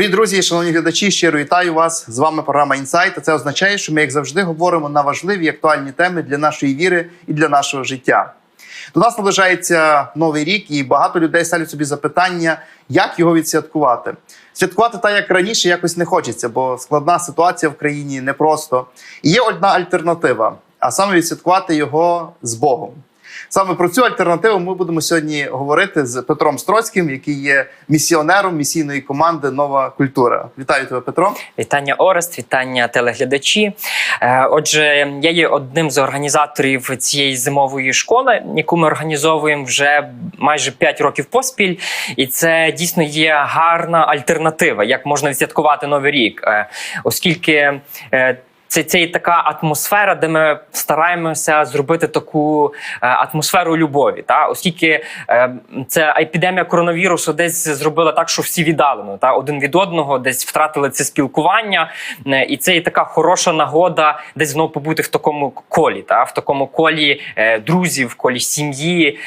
Дорогі друзі, шановні глядачі, щиро вітаю вас. З вами програма Інсайт. Це означає, що ми, як завжди, говоримо на важливі актуальні теми для нашої віри і для нашого життя. До нас наближається новий рік, і багато людей ставлять собі запитання, як його відсвяткувати. Святкувати так, як раніше, якось не хочеться, бо складна ситуація в країні непросто. І є одна альтернатива, а саме відсвяткувати його з Богом. Саме про цю альтернативу ми будемо сьогодні говорити з Петром Строцьким, який є місіонером місійної команди Нова культура. Вітаю тебе, Петро. Вітання Орест, вітання телеглядачі. Е, Отже, я є одним з організаторів цієї зимової школи, яку ми організовуємо вже майже 5 років поспіль, і це дійсно є гарна альтернатива, як можна відсвяткувати новий рік, Е, оскільки. Це, це є така атмосфера, де ми стараємося зробити таку е, атмосферу любові. Та? Оскільки е, ця епідемія коронавірусу десь зробила так, що всі віддалено та? один від одного, десь втратили це спілкування. Е, і це є така хороша нагода десь знову побути в такому колі, та? в такому колі е, друзів, колі сім'ї.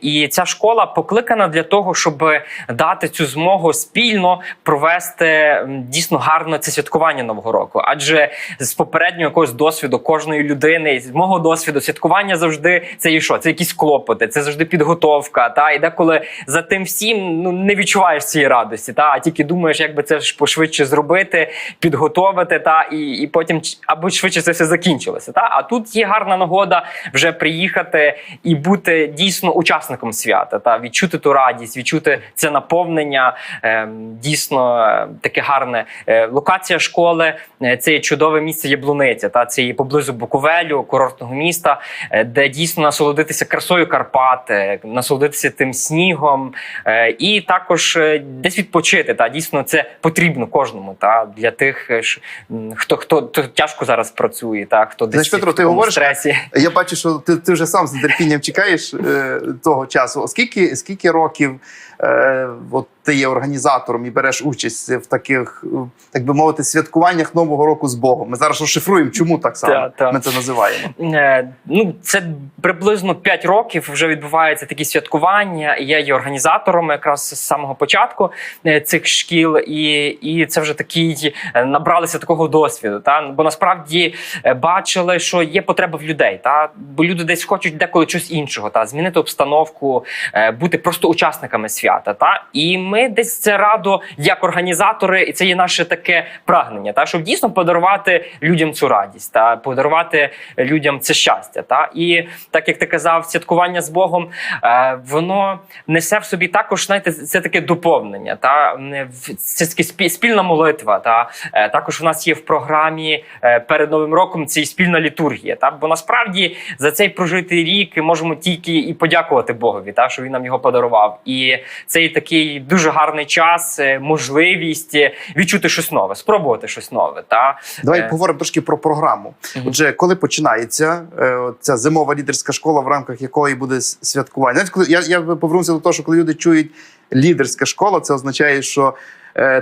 І ця школа покликана для того, щоб дати цю змогу спільно провести дійсно гарно це святкування нового року. Адже з попереднього якогось досвіду кожної людини, з мого досвіду, святкування завжди це і що? Це якісь клопоти, це завжди підготовка. Та і деколи за тим всім ну не відчуваєш цієї радості, та а тільки думаєш, як би це ж пошвидше зробити, підготовити, та і, і потім аби швидше це все закінчилося. Та а тут є гарна нагода вже приїхати і бути дійсно учасником свята, та відчути ту радість, відчути це наповнення. Ем, дійсно е, таке гарне Е, локація школи. е, Це є чудове місце Яблуниця. Та це є поблизу Буковелю, курортного міста, е, де дійсно насолодитися красою Карпат, е, насолодитися тим снігом, е, і також десь відпочити. Та дійсно це потрібно кожному. Та для тих, хто хто, хто тяжко зараз працює, та хто десь Знаєш, Петро, ти говориш, стресі. Я бачу, що ти, ти вже сам з нетерпінням чекаєш е, того часу. Скільки, скільки років е, от ти є організатором і береш участь в таких, так би мовити, святкуваннях Нового року з Богом? Ми зараз розшифруємо, чому так само Та, та. ми це називаємо. Е, Ну, це приблизно 5 років вже відбуваються такі святкування. Я є організатором якраз з самого початку е, цих шкіл, і, і це вже такий е, набралися такого досвіду. Та бо насправді бачили, що є потреба в людей, та бо люди десь хочуть деколи щось іншого, та змінити обстановку, бути просто учасниками свята. Та і ми десь це радо як організатори, і це є наше таке прагнення, та щоб дійсно подарувати людям цю радість та подарувати людям це щастя. Та і так як ти казав, святкування з Богом, е, воно несе в собі також, знаєте, це таке доповнення. Та в- це спі- спільна молитва. Та Е, також в нас є в програмі е, перед новим роком це і спільна літургія. Та бо насправді за цей прожитий рік можемо тільки і подякувати Богові, та що він нам його подарував. І це і такий дуже гарний час, е, можливість е, відчути щось нове, спробувати щось нове. Та Давай Е. поговоримо трошки про програму. Угу. Отже, коли починається е, ця зимова лідерська школа, в рамках якої буде святкування? Знаєте, коли я, я повернувся до того, що коли люди чують лідерська школа, це означає, що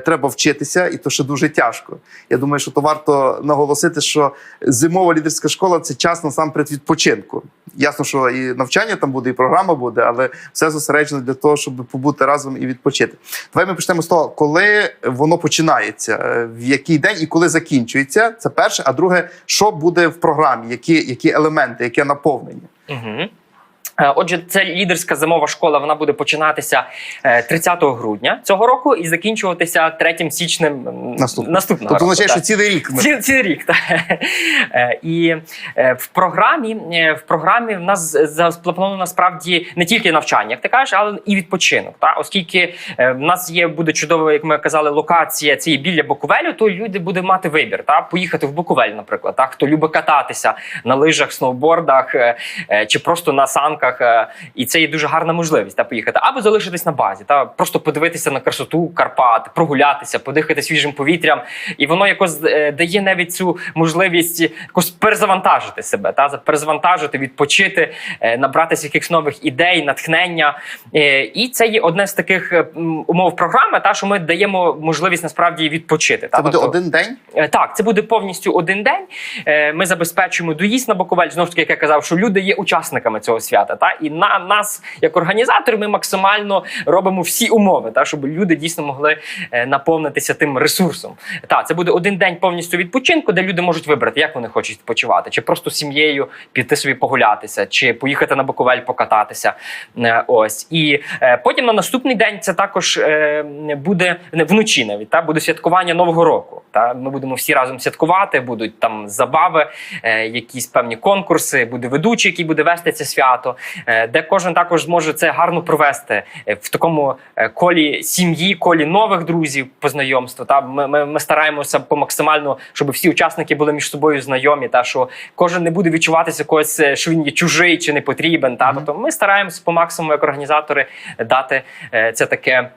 треба вчитися, і то ще дуже тяжко. Я думаю, що то варто наголосити, що зимова лідерська школа це час насамперед відпочинку. Ясно, що і навчання там буде, і програма буде, але все зосереджено для того, щоб побути разом і відпочити. Давай ми почнемо з того, коли воно починається, е, в який день і коли закінчується. Це перше. А друге, що буде в програмі, які, які елементи, яке наповнення. Угу. Отже, це лідерська зимова школа. Вона буде починатися е, 30 грудня цього року і закінчуватися 3 січнем Наступного. наступного Тобто означає, що цілий рік ми Ці, цілий рік, так. Е, І е, в програмі, е, в програмі в нас заплановано насправді не тільки навчання, як ти кажеш, але і відпочинок. Та? Оскільки е, в нас є буде чудова, як ми казали, локація цієї біля Буковелю, то люди будуть мати вибір. Та? Поїхати в Буковель, наприклад, та? хто любить кататися на лижах, сноубордах е, е, чи просто на санках. Е, І це є дуже гарна можливість та, поїхати. Або залишитись на базі, та просто подивитися на красоту Карпат, прогулятися, подихати свіжим повітрям. І воно якось е, дає навіть цю можливість якось перезавантажити себе, та перезавантажити, відпочити, е, набратися якихось нових ідей, натхнення. І це є одне з таких умов програми, та що ми даємо можливість насправді відпочити. це та, буде тобто- один день. Так, це буде повністю один день. Ми забезпечуємо доїзд на Буковель. Знову ж таки, як я казав, що люди є учасниками цього свята. Та і на нас, як організатори, ми максимально робимо всі умови, та щоб люди дійсно могли е, наповнитися тим ресурсом. Та це буде один день повністю відпочинку, де люди можуть вибрати, як вони хочуть відпочивати, чи просто сім'єю піти собі погулятися, чи поїхати на Буковель покататися. Е, Ось і е, потім на наступний день це також буде не, вночі, навіть та буде святкування нового року. Та ми будемо всі разом святкувати, будуть там забави, якісь певні конкурси, буде ведучий, який буде вести це свято, де кожен також зможе це гарно провести е, в такому е, колі сім'ї, колі нових друзів познайомства. Та ми, ми, ми стараємося по максимально, щоб всі учасники були між собою знайомі, та що кожен не буде відчуватися когось, е, що він є чужий чи не потрібен. Та тобто ми стараємося по максимуму як організатори дати е, це таке.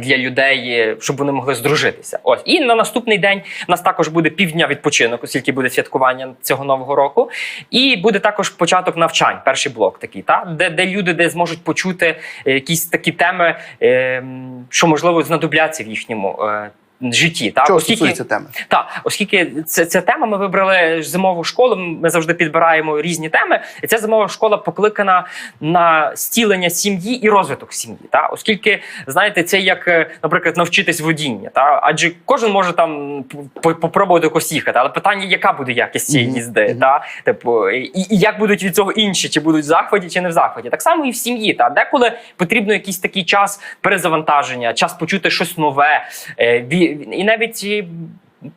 Для людей, е, щоб вони могли здружитися. Ось і на наступний день у нас також буде півдня відпочинок, оскільки буде святкування цього нового року. І буде також початок навчань, перший блок такий, та де, де люди де зможуть почути е, якісь такі теми, е, що можливо знадобляться в їхньому е, житті. Та Чого оскільки стосується теми? так, оскільки це, ця тема, ми вибрали зимову школу. Ми завжди підбираємо різні теми. І ця зимова школа покликана на стілення сім'ї і розвиток сім'ї. Та оскільки знаєте, це як, е, наприклад, навчитись водіння. Та адже кожен може там по- попробувати якось їхати, але питання, яка буде якість цієї їзди, Мгм. та типу, і, і як будуть від цього інші, чи будуть в захваті, чи не в захваті. Так само і в сім'ї. Та деколи потрібно якийсь такий час перезавантаження, час почути щось нове. Е, ві- і навіть і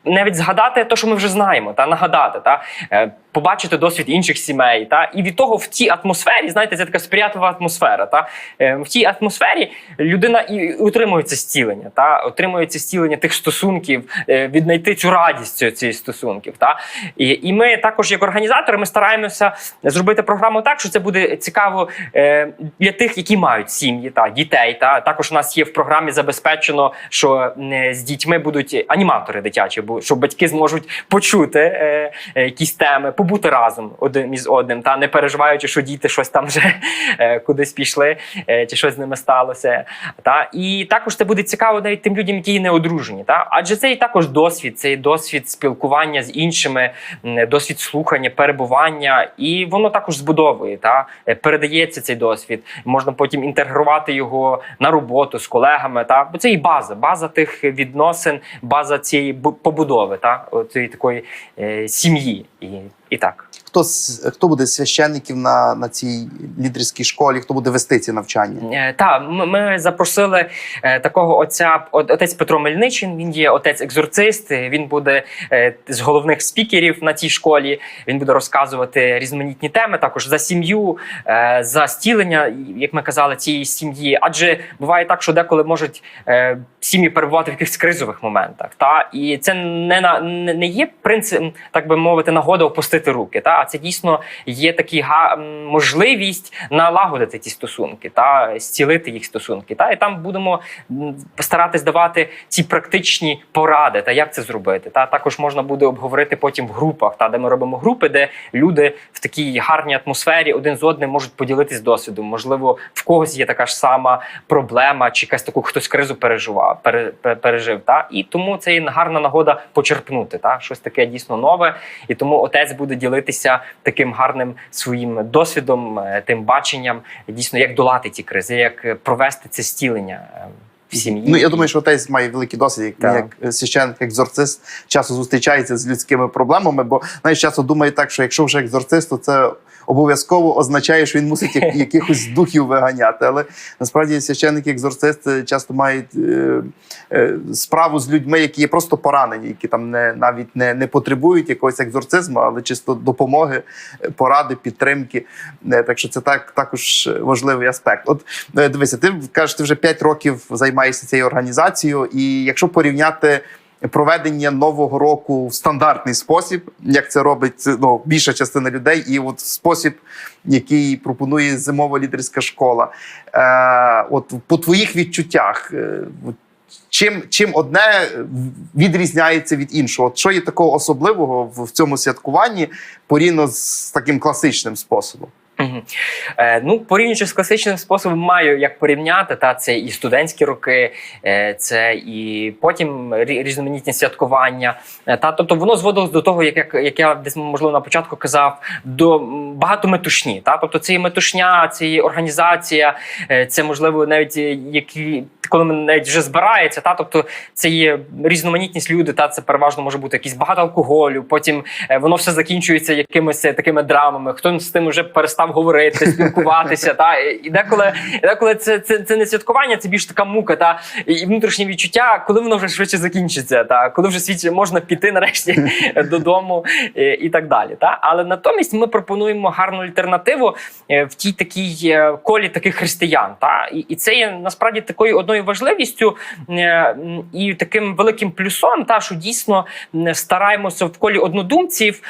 навіть згадати те, що ми вже знаємо, та нагадати, та. Е, побачити досвід інших сімей, та і від того в тій атмосфері, знаєте, це така сприятлива атмосфера. Та е, в тій атмосфері людина і отримує це зцілення, та отримує це зцілення тих стосунків, е, віднайти цю радість цих стосунків. Та і, і ми також, як організатори, ми стараємося зробити програму так, що це буде цікаво е, для тих, які мають сім'ї та дітей. Та також у нас є в програмі забезпечено, що з дітьми будуть аніматори дитячі, бо що батьки зможуть почути якісь теми, побути разом один із одним, та не переживаючи, що діти щось там вже е, кудись пішли, е, чи щось з ними сталося. Та і також це буде цікаво навіть тим людям, які не одружені. Та адже це і також досвід, це і досвід спілкування з іншими, досвід слухання, перебування, і воно також збудовує та е, передається цей досвід. Можна потім інтегрувати його на роботу з колегами. Та бо це і база, база тих відносин, база цієї побудови, та цієї такої сім'ї, і, і так. Хто, хто буде священників на, на цій лідерській школі, хто буде вести ці навчання? Е, Та ми, ми запросили е, такого отця, отець Петро Мельничин. Він є отець екзорцист. Він буде е, з головних спікерів на цій школі. Він буде розказувати різноманітні теми, також за сім'ю, за стілення, як ми казали, цієї сім'ї. Адже буває так, що деколи можуть сім'ї перебувати в якихось кризових моментах. Та і це не на не є принцип, так би мовити, нагода опустити руки. Та а це дійсно є такі можливість налагодити ті стосунки та зцілити їх стосунки. Та і там будемо старатись давати ці практичні поради, та як це зробити. Та також можна буде обговорити потім в групах, та де ми робимо групи, де люди в такій гарній атмосфері один з одним можуть поділитись досвідом. Можливо, в когось є така ж сама проблема, чи якась таку хтось кризу переживав, пере, пережив. Та і тому це є гарна нагода почерпнути та щось таке дійсно нове. І тому отець буде ділитися таким гарним своїм досвідом, е, тим баченням, дійсно, як долати ті кризи, як е, провести це стілення е, в сім'ї. Ну я думаю, що отець має великий досвід, як, як священник, екзорцист, часто зустрічається з людськими проблемами, бо знаєш, часто думає так, що якщо вже екзорцист, то це обов'язково означає, що він мусить як- якихось духів виганяти. Але насправді священники екзорцисти часто мають е, е, справу з людьми, які є просто поранені, які там не навіть не, не потребують якогось екзорцизму, але чисто допомоги, е, поради, підтримки. Е, Так що це так також важливий аспект. От е, дивися, ти кажеш, ти вже 5 років займаєшся цією організацією, і якщо порівняти. Проведення нового року в стандартний спосіб, як це робить ну, більша частина людей, і от спосіб, який пропонує зимова лідерська школа. Е, от по твоїх відчуттях, е, чим, чим одне відрізняється від іншого? От що є такого особливого в, цьому святкуванні порівняно з таким класичним способом? Мгм. Е, ну, порівнюючи з класичним способом, маю як порівняти. Та це і студентські роки, е, це і потім різноманітні святкування. Е, та тобто воно зводилось до того, як, як, як я десь можливо на початку казав, до багато метушні. Та тобто це і метушня, це і організація, е, це можливо навіть е, які. Коли ми навіть вже збирається, та тобто це є різноманітність люди, та це переважно може бути якийсь багато алкоголю. Потім е, воно все закінчується якимись е, такими драмами. Хто з тим вже перестав говорити, спілкуватися. Та і деколи, і деколи це, це, це не святкування, це більш така мука, та і внутрішнє відчуття, коли воно вже швидше закінчиться, та коли вже свідчить, можна піти нарешті додому е, і так далі. Та але натомість ми пропонуємо гарну альтернативу е, в тій такій е, колі таких християн. Та і, і це є насправді такою одною важливістю і таким великим плюсом, та що дійсно стараємося в колі однодумців,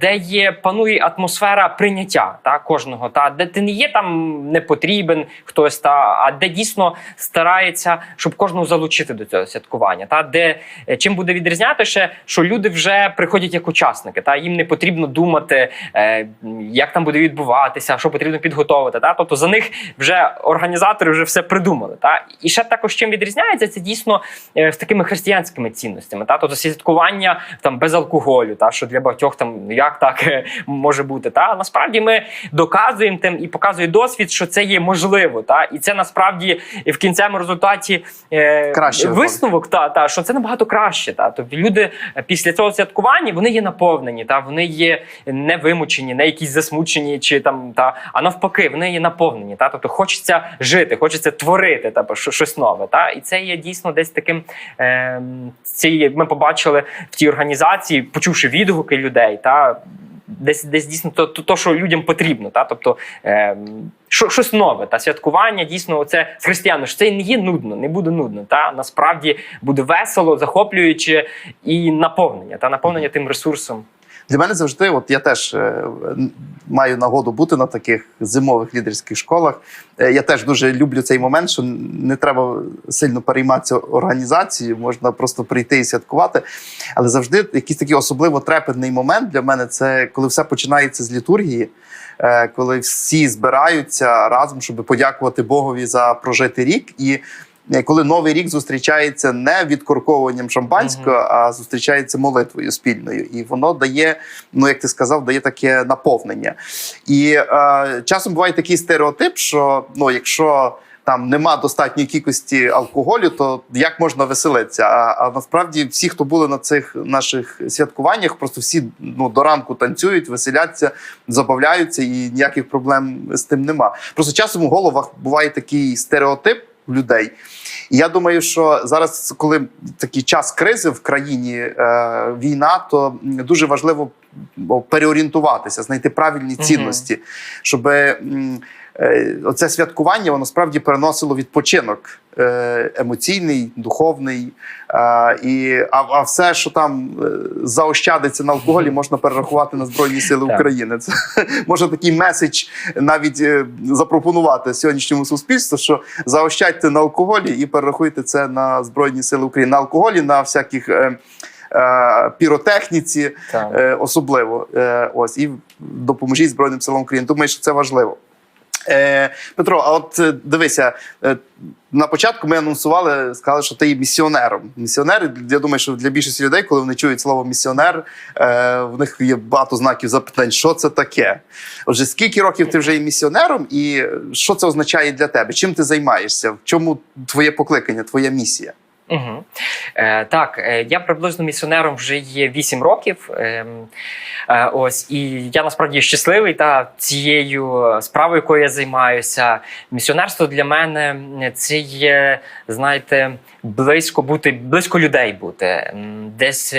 де є панує атмосфера прийняття та кожного, та де ти не є там не потрібен хтось, та а де дійсно старається, щоб кожного залучити до цього святкування. Та де е, чим буде відрізняти ще, що люди вже приходять як учасники, та їм не потрібно думати, е, як там буде відбуватися, що потрібно підготовити. Та тобто за них вже організатори вже все придумали. Та і ще також чим відрізняється, це дійсно е, з такими християнськими цінностями. Та тобто святкування там без алкоголю, та що для багатьох там ну, як так е, може бути. Та насправді ми доказуємо тим і показує досвід, що це є можливо. Та і це насправді в кінцевому результаті е, Краще висновок, та, та що це набагато краще. Та тобто люди е, після цього святкування вони є наповнені, та вони є не вимучені, не якісь засмучені, чи там та а навпаки, вони є наповнені. Та тобто хочеться жити, хочеться творити та щось нове. Та і це є дійсно десь таким. Е, ці ми побачили в тій організації, почувши відгуки людей, та десь десь дійсно то, то, то що людям потрібно. Та тобто. Е, що, щось нове та святкування дійсно це з християни. що Це не є нудно, не буде нудно. Та насправді буде весело, захоплююче і наповнення та наповнення тим ресурсом. Для мене завжди, от я теж е, маю нагоду бути на таких зимових лідерських школах. Е, я теж дуже люблю цей момент, що не треба сильно перейматися організацією, можна просто прийти і святкувати. Але завжди якийсь такий особливо трепетний момент для мене це коли все починається з літургії. е, Коли всі збираються разом, щоб подякувати Богові за прожитий рік, і коли новий рік зустрічається не відкорковуванням шампанського, а зустрічається молитвою спільною, і воно дає, ну як ти сказав, дає таке наповнення. І е, часом буває такий стереотип, що ну, якщо там нема достатньої кількості алкоголю, то як можна веселитися? А, а насправді всі, хто були на цих наших святкуваннях, просто всі ну, до ранку танцюють, веселяться, забавляються, і ніяких проблем з тим нема. Просто часом у головах буває такий стереотип людей. І я думаю, що зараз, коли такий час кризи в країні, е, війна, то дуже важливо переорієнтуватися, знайти правильні цінності, щоб оце святкування воно справді переносило відпочинок е, емоційний, духовний. Е, і, а, а все, що там е, заощадиться на алкоголі, можна перерахувати на Збройні Сили України. Це може такий меседж навіть е, запропонувати сьогоднішньому суспільству, що заощадьте на алкоголі і перерахуйте це на Збройні Сили України. На алкоголі, на всяких. Е, е, Піротехніці, Так. е, особливо е, ось і допоможіть Збройним силам України. Думаю, що це важливо. Е, Петро, а от е, дивися, е, на початку ми анонсували, сказали, що ти є місіонером. Місіонери, я думаю, що для більшості людей, коли вони чують слово місіонер, е, в них є багато знаків запитань, що це таке. Отже, скільки років ти вже є місіонером, і що це означає для тебе? Чим ти займаєшся? В чому твоє покликання, твоя місія? Угу. Е, так, е, я приблизно місіонером вже є 8 років. Е, е, ось, і я насправді щасливий та цією справою, якою я займаюся. Місіонерство для мене це є, знаєте, близько бути, близько людей бути, десь.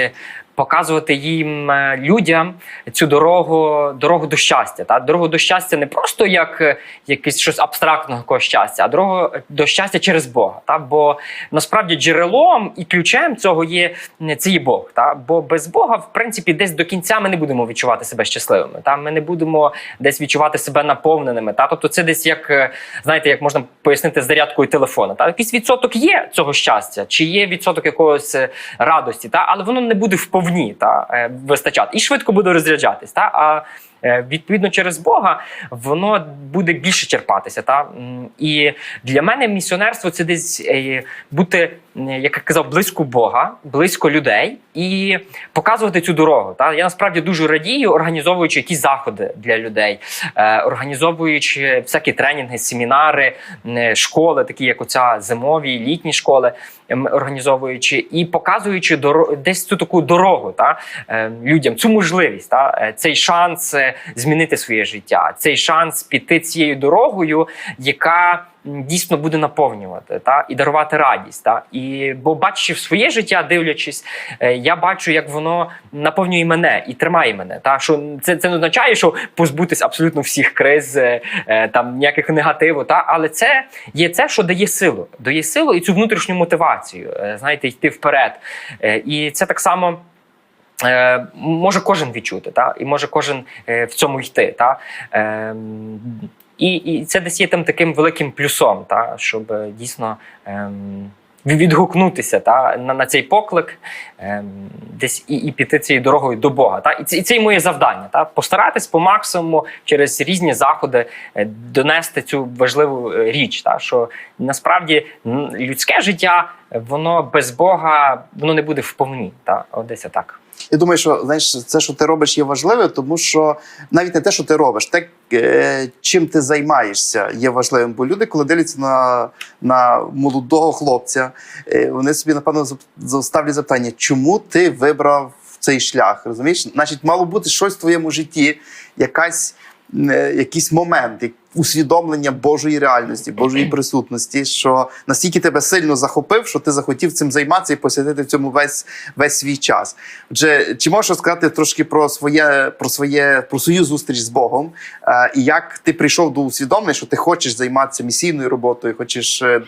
Е, Показувати їм е, людям цю дорогу, дорогу до щастя. Та дорогу до щастя не просто як е, якесь щось абстрактного щастя, а дорогу до щастя через Бога. Та бо насправді джерелом і ключем цього є м, це є Бог. Та бо без Бога, в принципі, десь до кінця ми не будемо відчувати себе щасливими. Та ми не будемо десь відчувати себе наповненими. Та тобто, це десь як е, знаєте, як можна пояснити зарядкою телефона. Та якийсь відсоток є цього щастя, чи є відсоток якогось е, радості, та але воно не буде вповні та е, вистачати і швидко буде розряджатись. Та а е, відповідно через Бога, воно буде більше черпатися. Та? І для мене місіонерство це десь е, бути, як я казав, близько Бога, близько людей і показувати цю дорогу. Та? Я насправді дуже радію, організовуючи якісь заходи для людей, організовуючи всякі тренінги, семінари, школи, такі як оця зимові, літні школи, організовуючи і показуючи доро- десь цю таку дорогу та, е, людям, цю можливість, та, е, цей шанс е, змінити своє життя, цей шанс піти цією дорогою, яка дійсно буде наповнювати та, і дарувати радість. Та. І, бо бачачи в своє життя, дивлячись, е, я бачу, як воно наповнює мене і тримає мене. Та, що це, це не означає, що позбутись абсолютно всіх криз, е, е, там, ніяких негативу, та, але це є це, що дає силу, дає силу і цю внутрішню мотивацію, знаєте, йти вперед. І це так само. Е, може кожен відчути, та? і може кожен е, в цьому йти. Та? Е, і, і це десь є тим таким великим плюсом, та? щоб е, дійсно ем, відгукнутися та? На, на цей поклик, ем, десь і, і піти цією дорогою до Бога. Та? І, це, і це і моє завдання. Та? Постаратись по максимуму через різні заходи е, донести цю важливу е, річ, та? що насправді людське життя, воно без Бога воно не буде вповні. Та? Десь отак. Я думаю, що знаєш, це, що ти робиш, є важливе, тому що навіть не те, що ти робиш, те, е, чим ти займаєшся, є важливим. Бо люди, коли дивляться на, на молодого хлопця, е, вони собі напевно ставлять запитання, чому ти вибрав цей шлях? Розумієш? Значить, мало бути щось в твоєму житті, якась, якийсь момент, усвідомлення Божої реальності, Божої присутності, що настільки тебе сильно захопив, що ти захотів цим займатися і посвятити цьому весь, весь свій час. Отже, чи можеш розказати трошки про своє, про своє про свою зустріч з Богом, е, і як ти прийшов до усвідомлення, що ти хочеш займатися місійною роботою, хочеш е,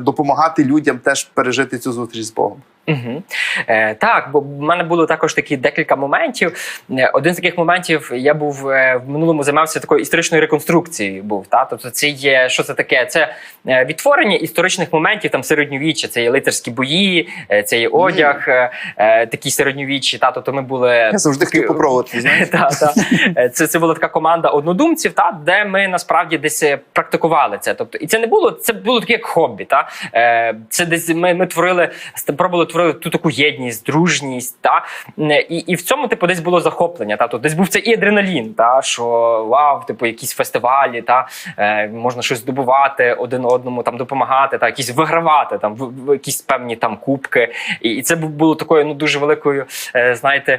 допомагати людям теж пережити цю зустріч з Богом? Угу. Е, так, бо в мене було також такі декілька моментів. Е, Один з таких моментів я був е, в минулому займався такою історичною реконструкцією. Був та тобто, це є що це таке? Це е, відтворення історичних моментів там середньовіччя. Це є лицарські бої, е, це є одяг, е, е, такі середньовіччі. Та тобто ми були Я завжди хотів попробувати. Знаєш? та, та. Е, Це, це була така команда однодумців, та, де ми насправді десь е, практикували це. Тобто, і це не було, це було таке як хобі. Та. Е, Це десь ми, ми творили, пробували творити ту таку єдність, дружність. Та. Е, І, і в цьому типу, десь було захоплення. Та. Тобто, десь був це і адреналін, та, що вау, типу, якісь фестивалі, та, е, можна щось здобувати один одному, там, допомагати, та, якісь вигравати, там, в, в якісь певні там, кубки. І, і це було такою ну, дуже великою, е, знаєте,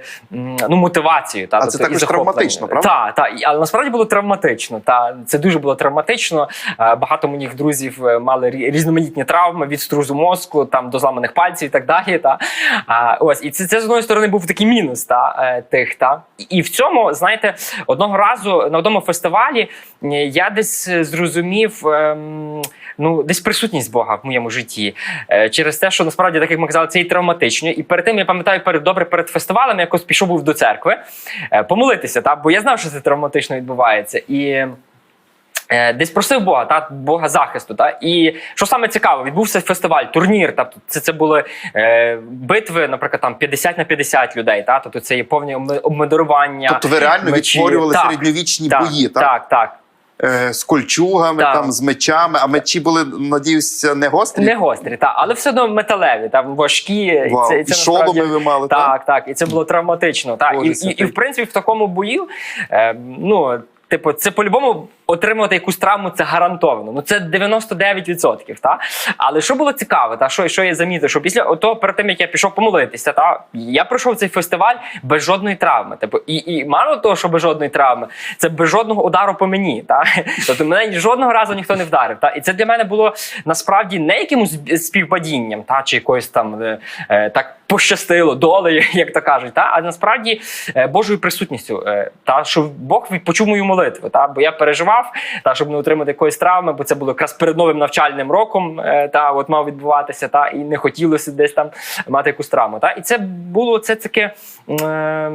ну, мотивацією. Та, А це тобто, також травматично, правда? Так, так. Але насправді було травматично. Та це дуже було травматично. Е, Багато моїх друзів е, мали різноманітні травми від струзу мозку, там до зламаних пальців і так далі. Та а, ось і це, це з одної сторони був такий мінус та е, тих. Та І- в цьому, знаєте, одного разу на одному фестивалі я десь е, зрозумів. ем, Ну, десь присутність Бога в моєму житті Е, через те, що насправді, так як ми казали, це і травматично. І перед тим я пам'ятаю, перед добре перед фестивалем я якось пішов був до церкви е, помолитися, та бо я знав, що це травматично відбувається. І десь просив Бога, та Бога захисту. Та і що саме цікаво, відбувся фестиваль, турнір. Тобто це, це були е, битви, наприклад, там 50 на 50 людей. Та тобто це є обме- обмедурування. Тобто ви реально мечі. відтворювали Так, середньовічні так, бої, так? так, так. Е, з кольчугами, Так. там, з мечами, а мечі були, надіюся, не гострі? Не гострі, та, але все одно металеві, там важкі. Вау. це, І це шоломи насправді- ви мали, так? Так, так, і це було травматично. Так. Боже І, і, і в принципі в такому бою, е, ну. Типу, це по-любому отримувати якусь травму це гарантовано. Ну це 99%. Та? Але що було цікаве, та що, що я замітив, що після того, перед тим як я пішов помолитися, та я пройшов цей фестиваль без жодної травми. Типу, і, і мало того, що без жодної травми, це без жодного удару по мені. Та? Тобто мене жодного разу ніхто не вдарив. Та? І це для мене було насправді не якимось співпадінням, та чи якоюсь там е, е, так пощастило, долею, як то кажуть, та? а насправді е, Божою присутністю, е, та що Бог почув мою молитву. Та? Бо я переживав, та щоб не отримати якоїсь травми, бо це було якраз перед новим навчальним роком, е, та от мав відбуватися, та і не хотілося десь там мати якусь травму. Та? І це було це таке. Е,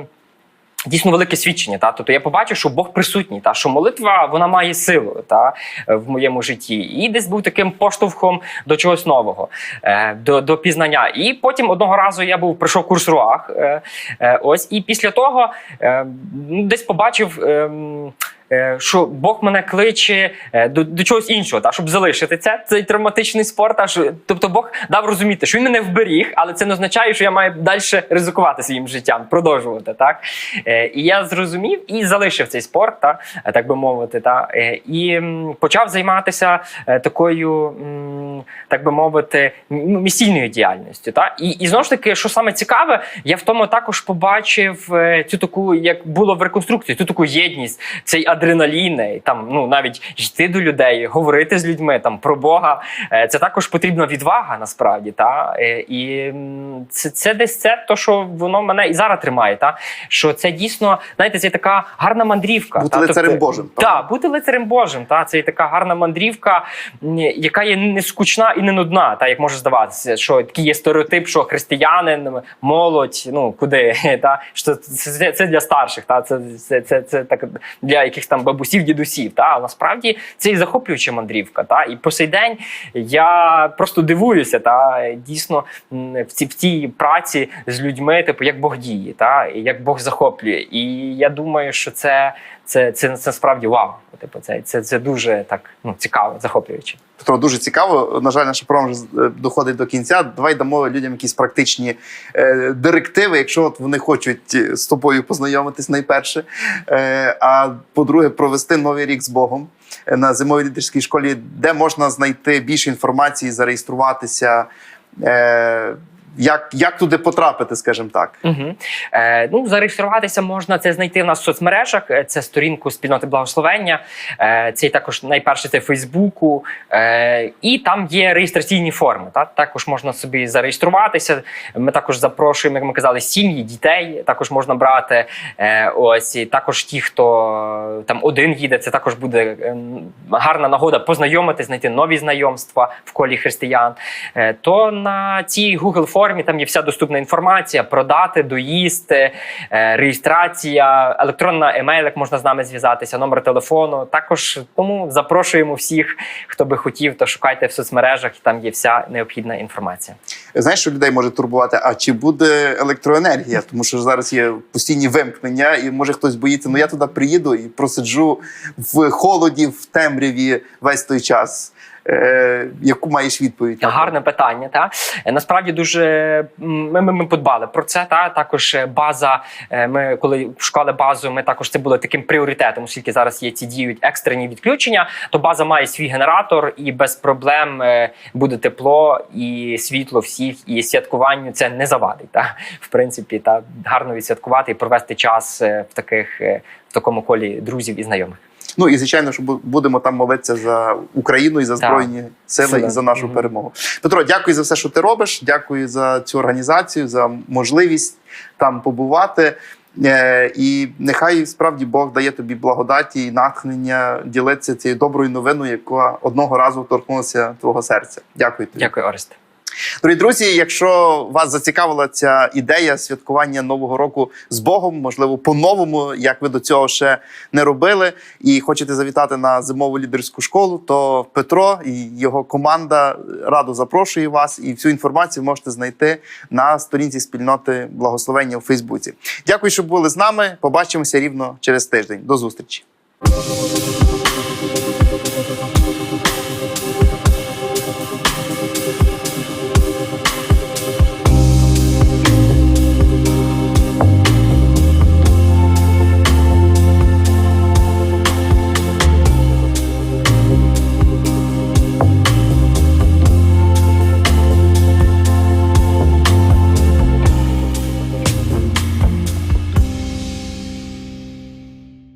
Дійсно велике свідчення, та тобто я побачив, що Бог присутній, та що молитва вона має силу та в моєму житті, і десь був таким поштовхом до чогось нового, е, до, до пізнання. І потім одного разу я був пройшов курс руах. Е, е, ось і після того е, десь побачив. Е, Що Бог мене кличе е, до, до чогось іншого, та щоб залишити це, цей травматичний спорт. Аж тобто Бог дав розуміти, що він мене вберіг, але це не означає, що я маю далі ризикувати своїм життям, продовжувати так. Е, І я зрозумів і залишив цей спорт, та так би мовити, та і почав займатися такою, так би мовити, м, місійною діяльністю. Та і, і знову ж таки, що саме цікаве, я в тому також побачив е, цю таку, як було в реконструкції, цю таку єдність, цей адреналін, там ну навіть йти до людей, говорити з людьми там про Бога. Е, Це також потрібна відвага насправді. Та Е, і це, це десь це, то що воно мене і зараз тримає. Та що це дійсно, знаєте, це така гарна мандрівка. Бути та, лицарем тобто- Божим, Так, правда? бути лицарем Божим. Та це така гарна мандрівка, яка є не скучна і не нудна. Та як може здаватися, що такий є стереотип, що християнин, молодь, ну куди та що це, це, для старших, та це, це, це, це так для якихось там бабусів, дідусів. Та а насправді це і захоплююча мандрівка. Та і по сей день я просто дивуюся, та дійсно в цій в цій праці з людьми, типу, як Бог діє, та як Бог захоплює. І я думаю, що це, це, це, це справді вау. Типу, це, це, це дуже так ну, цікаво, захоплююче. Петро, дуже цікаво. На жаль, наша програма вже е, доходить до кінця. Давай дамо людям якісь практичні е, директиви, якщо от вони хочуть е, з тобою познайомитись найперше. Е, а по-друге, провести новий рік з Богом е, на зимовій лідерській школі, де можна знайти більше інформації, зареєструватися. Е, як, як туди потрапити, скажімо так. Угу. Е, ну, зареєструватися можна це знайти в нас в соцмережах. Е, Це сторінку спільноти благословення. Е, це також найперше це Фейсбуку. Е, і там є реєстраційні форми. Так? Також можна собі зареєструватися. Ми також запрошуємо, як ми казали, сім'ї, дітей. Також можна брати. Е, ось і також ті, хто там один їде, це також буде ем, гарна нагода познайомитись, знайти нові знайомства в колі християн. Е, то на цій Google формі там є вся доступна інформація про дати, доїзд, е, реєстрація, електронна емейл, як можна з нами зв'язатися, номер телефону. Також тому запрошуємо всіх, хто би хотів, то шукайте в соцмережах, там є вся необхідна інформація. Знаєш, що людей може турбувати? А чи буде електроенергія? Тому що зараз є постійні вимкнення, і може хтось боїться, ну я туди приїду і просиджу в холоді, в темряві весь той час. Е, яку маєш відповідь? Гарне питання. Та Е, насправді дуже ми, ми, ми подбали про це. Та також е, база. Ми коли шукали базу, ми також це було таким пріоритетом, оскільки зараз є ці діють екстрені відключення. То база має свій генератор, і без проблем буде тепло і світло всіх, і святкуванню це не завадить. Та в принципі, та гарно відсвяткувати і провести час в таких в такому колі друзів і знайомих. Ну і звичайно, що будемо там молитися за Україну і за Так. збройні сили, Сили. і за нашу Мгм. перемогу. Петро, дякую за все, що ти робиш. Дякую за цю організацію, за можливість там побувати. Е, і нехай справді Бог дає тобі благодаті і натхнення ділитися цією доброю новиною, яка одного разу торкнулася твого серця. Дякую тобі. Дякую, Орест. Дорогі друзі, якщо вас зацікавила ця ідея святкування нового року з Богом, можливо, по-новому, як ви до цього ще не робили, і хочете завітати на зимову лідерську школу, то Петро і його команда радо запрошує вас, і всю інформацію можете знайти на сторінці спільноти благословення у Фейсбуці. Дякую, що були з нами. Побачимося рівно через тиждень. До зустрічі.